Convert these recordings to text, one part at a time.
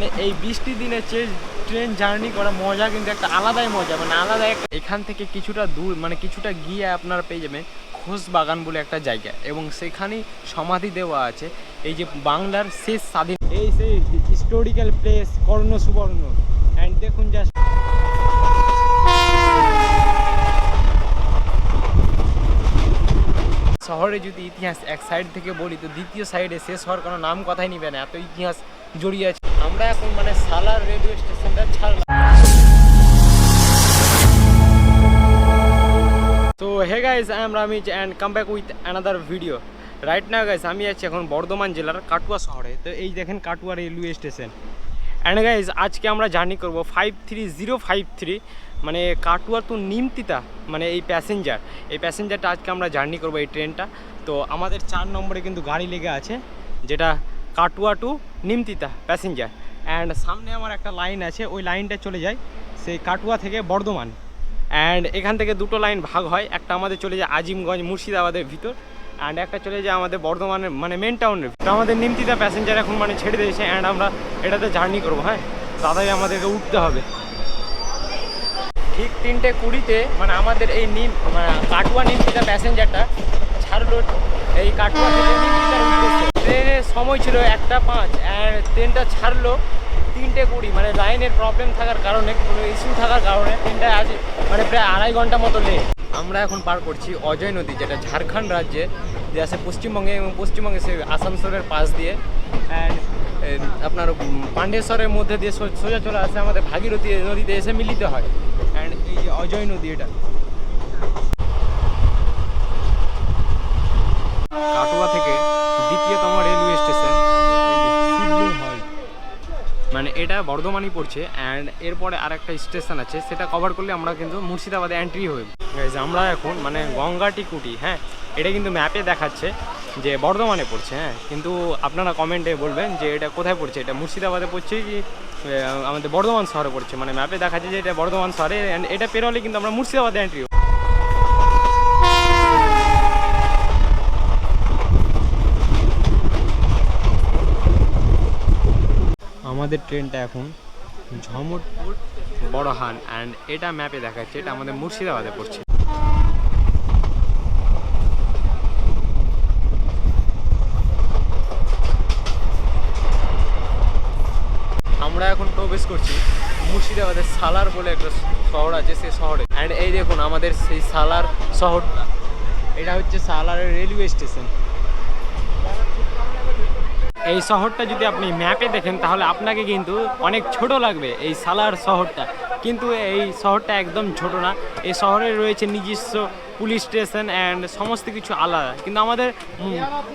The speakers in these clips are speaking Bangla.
মানে এই বৃষ্টির দিনে ট্রেন জার্নি করা মজা কিন্তু একটা আলাদাই মজা মানে আলাদা একটা এখান থেকে কিছুটা দূর মানে কিছুটা গিয়ে আপনারা পেয়ে যাবেন ঘোষ বাগান বলে একটা জায়গা এবং সেখানেই সমাধি দেওয়া আছে। এই যে বাংলার শেষ স্বাধীন, এই সেই হিস্টোরিক্যাল প্লেস কর্ণ সুবর্ণ। অ্যান্ড দেখুন জাস্ট শহরে যদি ইতিহাস এক সাইড থেকে বলি, তো দ্বিতীয় সাইডে শেষ হওয়ার কোনো নাম কথাই নিবে না, এত ইতিহাস জড়িয়ে আছে। আমরা এখন মানে সালার রেলওয়ে স্টেশনটা ছাড়লাম তো hey guys I am Ramiz and come back with another video right না গাইস আমি আছি এখন বর্ধমান জেলার কাটুয়া শহরে। তো, এই দেখেন Katwa railway station. And guys আজকে আমরা জার্নি করব five three zero five three মানে কাটুয়া টু নিমতিতা মানে এই প্যাসেঞ্জার এই প্যাসেঞ্জারটা আজকে আমরা জার্নি করব এই ট্রেনটা তো, আমাদের চার নম্বরে কিন্তু গাড়ি লেগে আছে, যেটা Katwa to Nimtita passenger. And সামনে আমার একটা লাইন আছে, ওই লাইনটা চলে যায় সেই কাটুয়া থেকে বর্ধমান। অ্যান্ড এখান থেকে দুটো লাইন ভাগ হয়। একটা আমাদের চলে যায় আজিমগঞ্জ মুর্শিদাবাদের ভিতর। অ্যান্ড একটা চলে যায় আমাদের বর্ধমানের মানে মেন টাউনের তো আমাদের নিমতিতা প্যাসেঞ্জার এখন মানে ছেড়ে দিয়েছে। অ্যান্ড আমরা এটাতে জার্নি করব হ্যাঁ? দাদাই আমাদেরকে উঠতে হবে। ঠিক তিনটে কুড়িতে মানে আমাদের এই নিম মানে কাটুয়া নিমতিতা প্যাসেঞ্জারটা ছাড়লো এই কাটুয়া থেকে ট্রেনের সময় ছিল একটা পাঁচ অ্যান্ড ট্রেনটা ছাড়লো তিনটে কুড়ি। মানে লাইনের প্রবলেম থাকার কারণে, কোনো ইস্যু থাকার কারণে ট্রেনটা আজ মানে প্রায় আড়াই ঘণ্টা মতো লেট আমরা এখন পার করছি অজয় নদী, যেটা ঝাড়খণ্ড রাজ্যে, যে আছে পশ্চিমবঙ্গে এবং পশ্চিমবঙ্গে সে আসানসোলের পাশ দিয়ে। অ্যান্ড আপনার পাণ্ডেশ্বরের মধ্যে দিয়ে সোজা চলে আসে আমাদের ভাগীরথী নদীতে এসে মিলিত হয়। অ্যান্ড এই যে অজয় নদী এটা। কাটোয়া থেকে দ্বিতীয়তম রেলওয়ে স্টেশন শিবলিং হল্ট মানে এটা বর্ধমানই পড়ছে অ্যান্ড এরপরে আর একটা স্টেশন আছে সেটা কভার করলে আমরা কিন্তু মুর্শিদাবাদে এন্ট্রি হই Guys, আমরা এখন মানে গঙ্গাটি কুটি হ্যাঁ এটা কিন্তু ম্যাপে দেখাচ্ছে যে বর্ধমানে পড়ছে হ্যাঁ কিন্তু আপনারা কমেন্টে বলবেন যে এটা কোথায় পড়ছে এটা মুর্শিদাবাদে পড়ছে কি আমাদের বর্ধমান শহরে পড়ছে? মানে ম্যাপে দেখাচ্ছে যে এটা বর্ধমান শহরে অ্যান্ড এটা পেরোলে কিন্তু আমরা মুর্শিদাবাদে এন্ট্রি আমাদের ট্রেনটা এখন ঝমটপুর বড়হান অ্যান্ড এটা ম্যাপে দেখাচ্ছে, এটা আমাদের মুর্শিদাবাদে পড়ছে। আমরা এখন প্রবেশ করছি মুর্শিদাবাদের সালার বলে একটা শহর আছে সেই শহরে। অ্যান্ড এই দেখুন, আমাদের সেই সালার শহরটা। এটা হচ্ছে সালারের রেলওয়ে স্টেশন। এই শহরটা যদি আপনি ম্যাপে দেখেন তাহলে আপনাকে কিন্তু অনেক ছোট লাগবে এই সালার শহরটা। কিন্তু এই শহরটা একদম ছোট না। এই শহরে রয়েছে নিজস্ব পুলিশ স্টেশন অ্যান্ড সমস্ত কিছু আলাদা। কিন্তু আমাদের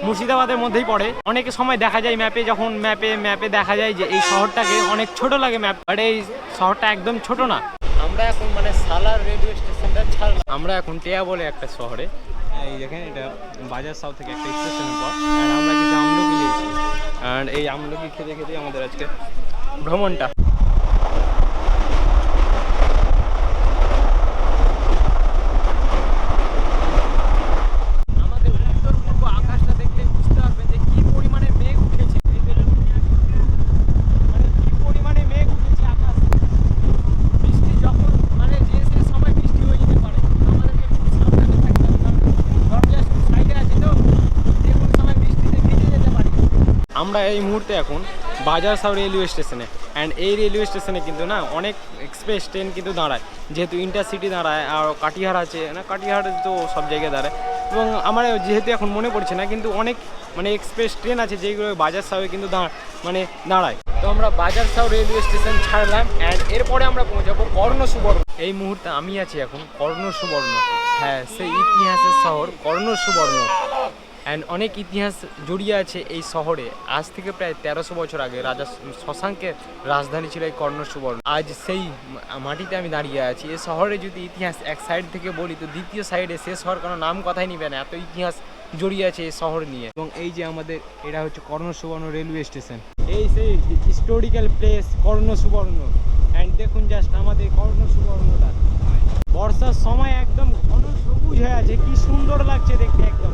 মুর্শিদাবাদের মধ্যেই পড়ে। অনেক সময় দেখা যায় ম্যাপে যখন ম্যাপে ম্যাপে দেখা যায় যে এই শহরটাকে অনেক ছোট লাগে ম্যাপ। বাট এই শহরটা একদম ছোট না। আমরা এখন মানে সালার রেলওয়ে স্টেশনটা ছাড়লাম। আমরা এখন টেয়া বলে একটা শহরে। এই দেখেন, এটা বাজার সাউথ থেকে একটা স্টেশনের পর আমরা কিছু আমলকি নিয়েছি। অ্যান্ড এই আমলকি খেতে খেতে আমাদের আজকে ভ্রমণটা আমাদের উত্তর পূর্ব আকাশটা দেখলে বুঝতে পারবেন যে কি পরিমাণে মেঘ উঠেছে এই দেখুন, মানে কি পরিমাণে মেঘ উঠেছে আকাশে বৃষ্টি যখন মানে যে সে সময় বৃষ্টি হয়ে যেতে পারে আমাদেরকে খুব সাবধানে থাকতে হবে কারণ দরজা সাইডে আছে তো যে কোনো সময় বৃষ্টিতে ভিজে যেতে পারি আমরা এই মুহূর্তে এখন বাজার সাউ রেলওয়ে স্টেশনে অ্যান্ড এই রেলওয়ে স্টেশনে কিন্তু না, অনেক এক্সপ্রেস ট্রেন কিন্তু দাঁড়ায়। যেহেতু ইন্টারসিটি দাঁড়ায়, আর কাটিহার আছে, না কাটিহার তো সব জায়গায় দাঁড়ায়। এবং আমার যেহেতু এখন মনে পড়ছে না, কিন্তু অনেক মানে এক্সপ্রেস ট্রেন আছে যেগুলো বাজার সাউয়ে কিন্তু দাঁড় মানে দাঁড়ায়। তো আমরা বাজার সাউ রেলওয়ে স্টেশন ছাড়লাম অ্যান্ড এরপরে আমরা পৌঁছাবো কর্ণ সুবর্ণ এই মুহূর্তে আমি আছি এখন কর্ণ সুবর্ণ হ্যাঁ সেই ইতিহাসের শহর কর্ণ সুবর্ণ অ্যান্ড অনেক ইতিহাস জড়িয়ে আছে এই শহরে। আজ থেকে প্রায় তেরোশো বছর আগে রাজা শশাঙ্কের রাজধানী ছিল এই কর্ণ সুবর্ণ আজ সেই মাটিতে আমি দাঁড়িয়ে আছি। এই শহরে যদি ইতিহাস এক সাইড থেকে বলি, তো দ্বিতীয় সাইডে শেষ হওয়ার কোনো নাম কথাই নিবে না। এত ইতিহাস জড়িয়ে আছে এই শহর নিয়ে। এবং এই যে আমাদের, এটা হচ্ছে কর্ণ সুবর্ণ রেলওয়ে স্টেশন এই সেই হিস্টোরিক্যাল প্লেস কর্ণ সুবর্ণ অ্যান্ড দেখুন জাস্ট আমাদের কর্ণ সুবর্ণটা বর্ষার সময় একদম ঘন সবুজ হয়ে আছে। কি সুন্দর লাগছে দেখতে একদম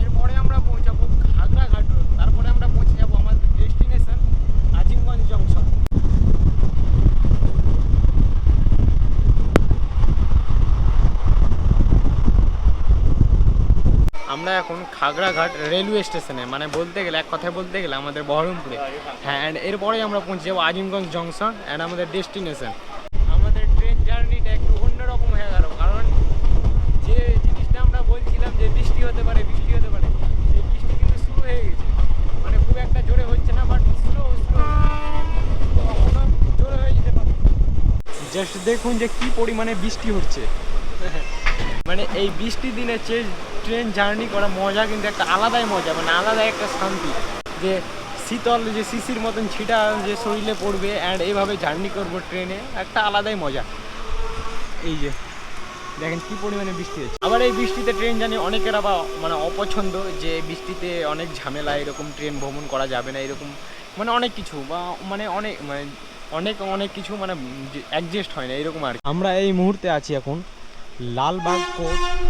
এরপরে আমরা পৌঁছাবো খাগড়াঘাট রোড তারপরে আমরা পৌঁছে যাব আমাদের ডেস্টিনেশন আমরা এখন খাগড়াঘাট রেলওয়ে স্টেশনে মানে বলতে গেলে, এক কথায় বলতে গেলে আমাদের বহরমপুরে। হ্যাঁ অ্যান্ড এরপরেই আমরা পৌঁছে যাব আজিমগঞ্জ জংশন অ্যান্ড আমাদের ডেস্টিনেশন আমাদের ট্রেন জার্নিটা একটু অন্যরকম হয়ে গেল, কারণ যে জিনিসটা আমরা বলছিলাম যে বৃষ্টি হতে পারে, বৃষ্টি হতে পারে, সেই বৃষ্টি কিন্তু শুরু হয়ে গেছে। মানে খুব একটা জোরে হচ্ছে না বাট স্লো স্লো জোরে হয়ে যেতে পারে। জাস্ট দেখুন যে কি পরিমাণে বৃষ্টি হচ্ছে। মানে এই বৃষ্টি দিনে যে ট্রেন জার্নি করা মজা, কিন্তু একটা আলাদাই মজা মানে আলাদাই একটা শান্তি। যে শীতল, যে শিশির মতন ছিটা যে শরীরে পড়বে অ্যান্ড এইভাবে জার্নি করব ট্রেনে একটা আলাদাই মজা। এই যে, দেখেন কি পরিমাণে বৃষ্টি হচ্ছে। আবার এই বৃষ্টিতে ট্রেন জানি অনেকের আবার মানে অপছন্দ, যে বৃষ্টিতে অনেক ঝামেলা, এরকম ট্রেন ভ্রমণ করা যাবে না, এরকম মানে অনেক কিছু, বা মানে অনেক মানে অনেক অনেক কিছু মানে অ্যাডজাস্ট হয় না, এরকম আর। আমরা এই মুহূর্তে আছি এখন লালবাগ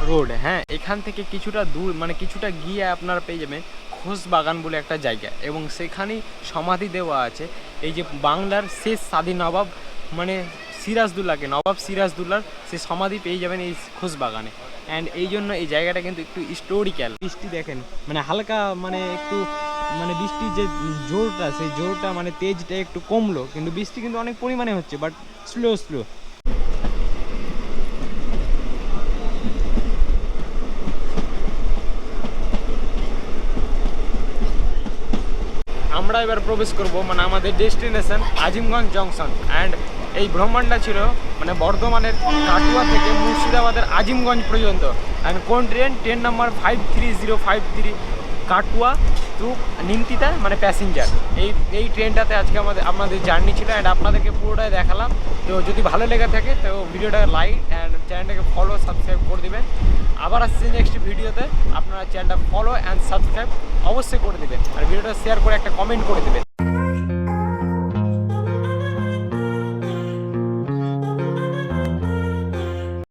রোড হ্যাঁ এখান থেকে কিছুটা দূর মানে কিছুটা গিয়ে আপনারা পেয়ে যাবেন ঘোষ বাগান বলে একটা জায়গা এবং সেখানেই সমাধি দেওয়া আছে। এই যে বাংলার শেষ স্বাধীন নবাব মানে সিরাজদুল্লাহকে, নবাব সিরাজদুল্লাহর সে সমাধি পেয়ে যাবেন এই ঘোষ বাগানে। অ্যান্ড এই জন্য এই জায়গাটা কিন্তু একটু হিস্টোরিক্যাল বৃষ্টি দেখেন মানে হালকা মানে একটু মানে বৃষ্টির যে জোরটা, সেই জোরটা মানে তেজটা একটু কমলো, কিন্তু বৃষ্টি কিন্তু অনেক পরিমাণে হচ্ছে বাট স্লো স্লো আমরা এবার প্রবেশ করব মানে আমাদের ডেস্টিনেশন আজিমগঞ্জ জংশন। অ্যান্ড এই ভ্রমণটা ছিল মানে বর্ধমানের কাটুয়া থেকে মুর্শিদাবাদের আজিমগঞ্জ পর্যন্ত। অ্যান্ড কোন train train number five three zero five three Katwa to Nimtita মানে প্যাসেঞ্জার এই এই ট্রেনটাতে আজকে আমাদের আমাদের জার্নি ছিল অ্যান্ড আপনাদেরকে পুরোটাই দেখালাম। তো যদি ভালো লেগে থাকে, তো ভিডিওটা লাইক অ্যান্ড চ্যানেলটাকে ফলো সাবস্ক্রাইব করে দেবেন। আবার আসছে নেক্সট ভিডিওতে। আপনারা চ্যানেলটা ফলো অ্যান্ড সাবস্ক্রাইব অবশ্যই করে দেবেন। আর ভিডিওটা শেয়ার করে একটা কমেন্ট করে দেবেন।